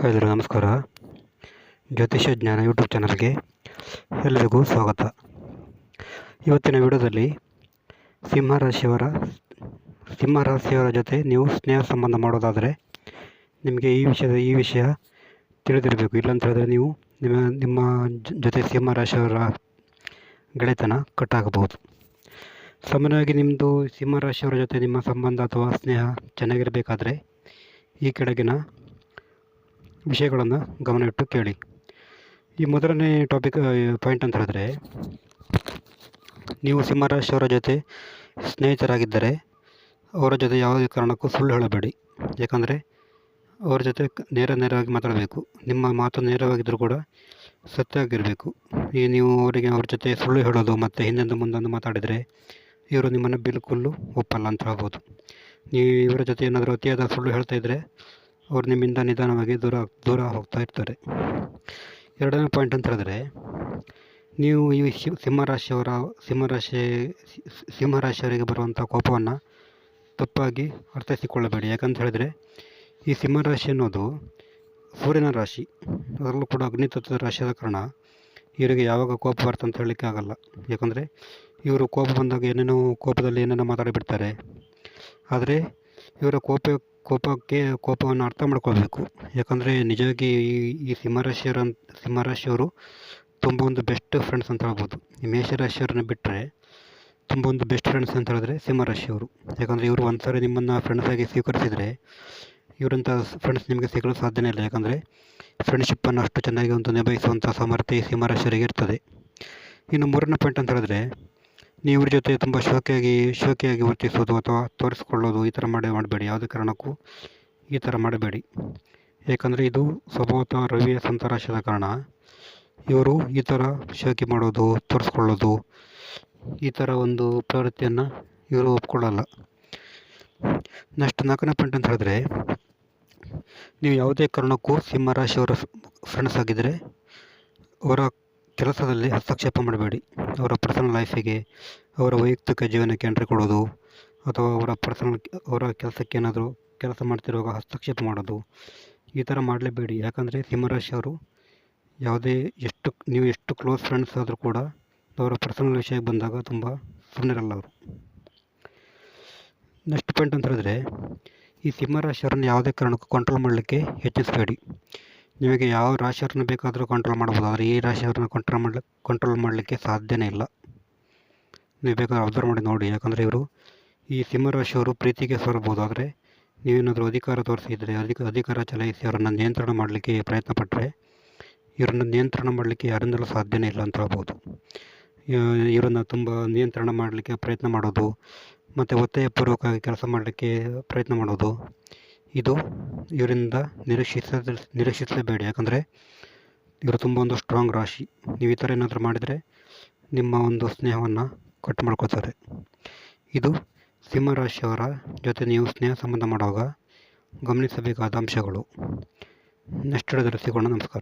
ಎಲ್ಲರಿಗೂ ನಮಸ್ಕಾರ. ಜ್ಯೋತಿಷ್ಯ ಜ್ಞಾನ ಯೂಟ್ಯೂಬ್ ಚಾನಲ್ಗೆ ಎಲ್ಲರಿಗೂ ಸ್ವಾಗತ. ಇವತ್ತಿನ ವಿಡಿಯೋದಲ್ಲಿ ಸಿಂಹರಾಶಿಯವರ ಸಿಂಹರಾಶಿಯವರ ಜೊತೆ ನೀವು ಸ್ನೇಹ ಸಂಬಂಧ ಮಾಡೋದಾದರೆ ನಿಮಗೆ ಈ ವಿಷಯದ ಈ ವಿಷಯ ತಿಳಿದಿರಬೇಕು. ಇಲ್ಲಂತ ಹೇಳಿದ್ರೆ ನೀವು ನಿಮ್ಮ ನಿಮ್ಮ ಜೊತೆ ಸಿಂಹರಾಶಿಯವರ ಗೆಳೆತನ ಕಟ್ಟಾಗಬಹುದು. ಸಾಮಾನ್ಯವಾಗಿ ನಿಮ್ಮದು ಸಿಂಹರಾಶಿಯವರ ಜೊತೆ ನಿಮ್ಮ ಸಂಬಂಧ ಅಥವಾ ಸ್ನೇಹ ಚೆನ್ನಾಗಿರಬೇಕಾದ್ರೆ ಈ ಕೆಳಗಿನ ವಿಷಯಗಳನ್ನು ಗಮನವಿಟ್ಟು ಕೇಳಿ. ಈ ಮೊದಲನೇ ಟಾಪಿಕ್ ಪಾಯಿಂಟ್ ಅಂತ ಹೇಳಿದ್ರೆ, ನೀವು ಸಿಂಹರಾಶಿಯವರ ಜೊತೆ ಸ್ನೇಹಿತರಾಗಿದ್ದರೆ ಅವರ ಜೊತೆ ಯಾವುದೇ ಕಾರಣಕ್ಕೂ ಸುಳ್ಳು ಹೇಳಬೇಡಿ. ಯಾಕಂದರೆ ಅವರ ಜೊತೆ ನೇರ ನೇರವಾಗಿ ಮಾತಾಡಬೇಕು. ನಿಮ್ಮ ಮಾತು ನೇರವಾಗಿದ್ದರೂ ಕೂಡ ಸತ್ಯ ಆಗಿರಬೇಕು ಈಗ ನೀವು ಅವರಿಗೆ ಅವ್ರ ಜೊತೆ ಸುಳ್ಳು ಹೇಳೋದು ಮತ್ತು ಹಿಂದೆಂದು ಮುಂದೊಂದು ಮಾತಾಡಿದರೆ ಇವರು ನಿಮ್ಮನ್ನು ಬಿಲ್ಕುಲ್ಲು ಒಪ್ಪಲ್ಲ ಅಂತ ಹೇಳ್ಬೋದು. ನೀವು ಇವರ ಜೊತೆ ಏನಾದರೂ ಅತಿಯಾದ ಸುಳ್ಳು ಹೇಳ್ತಾ ಇದ್ದರೆ ಅವ್ರು ನಿಮ್ಮಿಂದ ನಿಧಾನವಾಗಿ ದೂರ ದೂರ ಹೋಗ್ತಾ ಇರ್ತಾರೆ. ಎರಡನೇ ಪಾಯಿಂಟ್ ಅಂತ ಹೇಳಿದ್ರೆ, ನೀವು ಈ ಸಿಂಹರಾಶಿಯವರ, ಸಿಂಹರಾಶಿ, ಸಿಂಹರಾಶಿಯವರಿಗೆ ಬರುವಂಥ ಕೋಪವನ್ನು ತಪ್ಪಾಗಿ ಅರ್ಥೈಸಿಕೊಳ್ಳಬೇಡಿ. ಯಾಕಂತ ಹೇಳಿದ್ರೆ, ಈ ಸಿಂಹರಾಶಿ ಅನ್ನೋದು ಸೂರ್ಯನ ರಾಶಿ. ಅದರಲ್ಲೂ ಕೂಡ ಅಗ್ನಿತತ್ವದ ರಾಶಿಯಾದ ಕಾರಣ ಇವರಿಗೆ ಯಾವಾಗ ಕೋಪ ಬರ್ತಂತ ಅಂತ ಹೇಳಲಿಕ್ಕೆ ಆಗಲ್ಲ. ಯಾಕಂದರೆ, ಇವರು ಕೋಪ ಬಂದಾಗ ಏನೇನೋ ಕೋಪದಲ್ಲಿ ಏನೇನೋ ಮಾತಾಡಿಬಿಡ್ತಾರೆ. ಆದರೆ, ಇವರ ಕೋಪ ಕೋಪಕ್ಕೆ ಕೋಪವನ್ನು ಅರ್ಥ ಮಾಡ್ಕೊಳ್ಬೇಕು. ಯಾಕಂದರೆ ನಿಜವಾಗಿ ಈ ಈ ಸಿಂಹರಾಶಿಯವರ ಸಿಂಹರಾಶಿಯವರು ತುಂಬ ಒಂದು ಬೆಸ್ಟ್ ಫ್ರೆಂಡ್ಸ್ ಅಂತ ಹೇಳ್ಬೋದು. ಈ ಮೇಷರಾಶಿಯವ್ರನ್ನ ಬಿಟ್ಟರೆ ತುಂಬ ಒಂದು ಬೆಸ್ಟ್ ಫ್ರೆಂಡ್ಸ್ ಅಂತ ಹೇಳಿದ್ರೆ ಸಿಂಹರಾಶಿಯವರು. ಯಾಕಂದರೆ ಇವರು ಒಂದು ಸಾರಿ ನಿಮ್ಮನ್ನು ಫ್ರೆಂಡ್ಸಾಗಿ ಸ್ವೀಕರಿಸಿದರೆ ಇವರಂಥ ಫ್ರೆಂಡ್ಸ್ ನಿಮಗೆ ಸಿಗಲು ಸಾಧ್ಯನೇ ಇಲ್ಲ. ಯಾಕಂದರೆ ಫ್ರೆಂಡ್ಶಿಪ್ಪನ್ನು ಅಷ್ಟು ಚೆನ್ನಾಗಿ ಒಂದು ನಿಭಾಯಿಸುವಂಥ ಸಾಮರ್ಥ್ಯ ಈ ಸಿಂಹರಾಶಿಯವರಿಗೆ ಇರ್ತದೆ. ಇನ್ನು ಮೂರನೇ ಪಾಯಿಂಟ್ ಅಂತ ಹೇಳಿದ್ರೆ ನೀವು ಜೊತೆ ತುಂಬ ಶೋಕಿಯಾಗಿ ಶೋಕಿಯಾಗಿ ವರ್ತಿಸೋದು ಅಥವಾ ತೋರಿಸ್ಕೊಳ್ಳೋದು ಈ ಥರ ಮಾಡೇ ಮಾಡಬೇಡಿ. ಯಾವುದೇ ಕಾರಣಕ್ಕೂ ಈ ಥರ ಮಾಡಬೇಡಿ. ಏಕೆಂದರೆ ಇದು ಸ್ವಭಾವತಃ ರವಿಯ ಸಂತರಾಶದ ಕಾರಣ. ಇವರು ಈ ಥರ ಶೋಕಿ ಮಾಡೋದು, ತೋರಿಸ್ಕೊಳ್ಳೋದು, ಈ ಥರ ಒಂದು ಪ್ರವೃತ್ತಿಯನ್ನು ಇವರು ಒಪ್ಕೊಳ್ಳಲ್ಲ. ನೆಕ್ಸ್ಟ್ ನಾಲ್ಕನೇ ಪಾಯಿಂಟ್ ಅಂತ ಹೇಳಿದ್ರೆ, ನೀವು ಯಾವುದೇ ಕಾರಣಕ್ಕೂ ಸಿಂಹರಾಶಿಯವರ ಫ್ರೆಂಡ್ಸ್ ಆಗಿದ್ದರೆ ಅವರ ಕೆಲಸದಲ್ಲಿ ಹಸ್ತಕ್ಷೇಪ ಮಾಡಬೇಡಿ. ಅವರ ಪರ್ಸನಲ್ ಲೈಫಿಗೆ ಅವರ ವೈಯಕ್ತಿಕ ಜೀವನಕ್ಕೆ ಎಂಟ್ರಿ ಕೊಡೋದು, ಅಥವಾ ಅವರ ಪರ್ಸನಲ್ ಅವರ ಕೆಲಸಕ್ಕೆ ಏನಾದರೂ ಕೆಲಸ ಮಾಡ್ತಿರುವಾಗ ಹಸ್ತಕ್ಷೇಪ ಮಾಡೋದು, ಈ ಥರ ಮಾಡಲೇಬೇಡಿ. ಯಾಕಂದರೆ ಸಿಂಹರಾಶಿಯವರು ಯಾವುದೇ ಎಷ್ಟು, ನೀವು ಎಷ್ಟು ಕ್ಲೋಸ್ ಫ್ರೆಂಡ್ಸ್ ಆದರೂ ಕೂಡ ಅವರ ಪರ್ಸನಲ್ ವಿಷಯಕ್ಕೆ ಬಂದಾಗ ತುಂಬ ಸುಮ್ಮನಿರಲ್ಲ ಅವರು. ನೆಕ್ಸ್ಟ್ ಪಾಯಿಂಟ್ ಅಂತ ಹೇಳಿದ್ರೆ, ಈ ಸಿಂಹರಾಶಿಯವರನ್ನು ಯಾವುದೇ ಕಾರಣಕ್ಕೂ ಕಂಟ್ರೋಲ್ ಮಾಡಲಿಕ್ಕೆ ಹೆಚ್ಚಿಸಬೇಡಿ ನಿಮಗೆ ಯಾವ ರಾಶಿಯವರನ್ನು ಬೇಕಾದರೂ ಕಂಟ್ರೋಲ್ ಮಾಡ್ಬೋದು ಆದರೆ ಈ ರಾಶಿಯವರನ್ನು ಕಂಟ್ರೋಲ್ ಮಾಡಲಿಕ್ಕೆ ಕಂಟ್ರೋಲ್ ಮಾಡಲಿಕ್ಕೆ ಸಾಧ್ಯನೇ ಇಲ್ಲ. ನೀವು ಬೇಕಾದ್ರೆ ಅಬ್ಸರ್ವ್ ಮಾಡಿ ನೋಡಿ. ಯಾಕಂದರೆ ಇವರು ಈ ಸಿಂಹರಾಶಿಯವರು ಪ್ರೀತಿಗೆ ಸೋಲ್ಬೋದು ಆದರೆ ನೀವೇನಾದರೂ ಅಧಿಕಾರ ತೋರಿಸಿದರೆ, ಅಧಿಕ, ಅಧಿಕಾರ ಚಲಾಯಿಸಿ ಅವರನ್ನು ನಿಯಂತ್ರಣ ಮಾಡಲಿಕ್ಕೆ ಪ್ರಯತ್ನ ಪಟ್ಟರೆ ಇವರನ್ನು ನಿಯಂತ್ರಣ ಮಾಡಲಿಕ್ಕೆ ಯಾರಿಂದಲೂ ಸಾಧ್ಯನೇ ಇಲ್ಲ ಅಂತ ಹೇಳ್ಬೋದು. ಇವರನ್ನು ತುಂಬ ನಿಯಂತ್ರಣ ಮಾಡಲಿಕ್ಕೆ ಪ್ರಯತ್ನ ಮಾಡೋದು, ಮತ್ತು ಒತ್ತಾಯಪೂರ್ವಕವಾಗಿ ಕೆಲಸ ಮಾಡಲಿಕ್ಕೆ ಪ್ರಯತ್ನ ಮಾಡೋದು ಇದು ಇವರಿಂದ ನಿರೀಕ್ಷಿಸ ನಿರೀಕ್ಷಿಸಲೇಬೇಡಿ. ಯಾಕಂದರೆ ಇವರು ತುಂಬ ಒಂದು ಸ್ಟ್ರಾಂಗ್ ರಾಶಿ. ನೀವು ಈ ಥರ ಏನಾದರೂ ಮಾಡಿದರೆ ನಿಮ್ಮ ಒಂದು ಸ್ನೇಹವನ್ನು ಕಟ್ ಮಾಡ್ಕೋತಾರೆ. ಇದು ಸಿಂಹರಾಶಿಯವರ ಜೊತೆ ನೀವು ಸ್ನೇಹ ಸಂಬಂಧ ಮಾಡುವಾಗ ಗಮನಿಸಬೇಕಾದ ಅಂಶಗಳು. ನೆಕ್ಸ್ಟ್ ಹಿಡಿದ್ರೆ ಸಿಗೋಣ. ನಮಸ್ಕಾರ.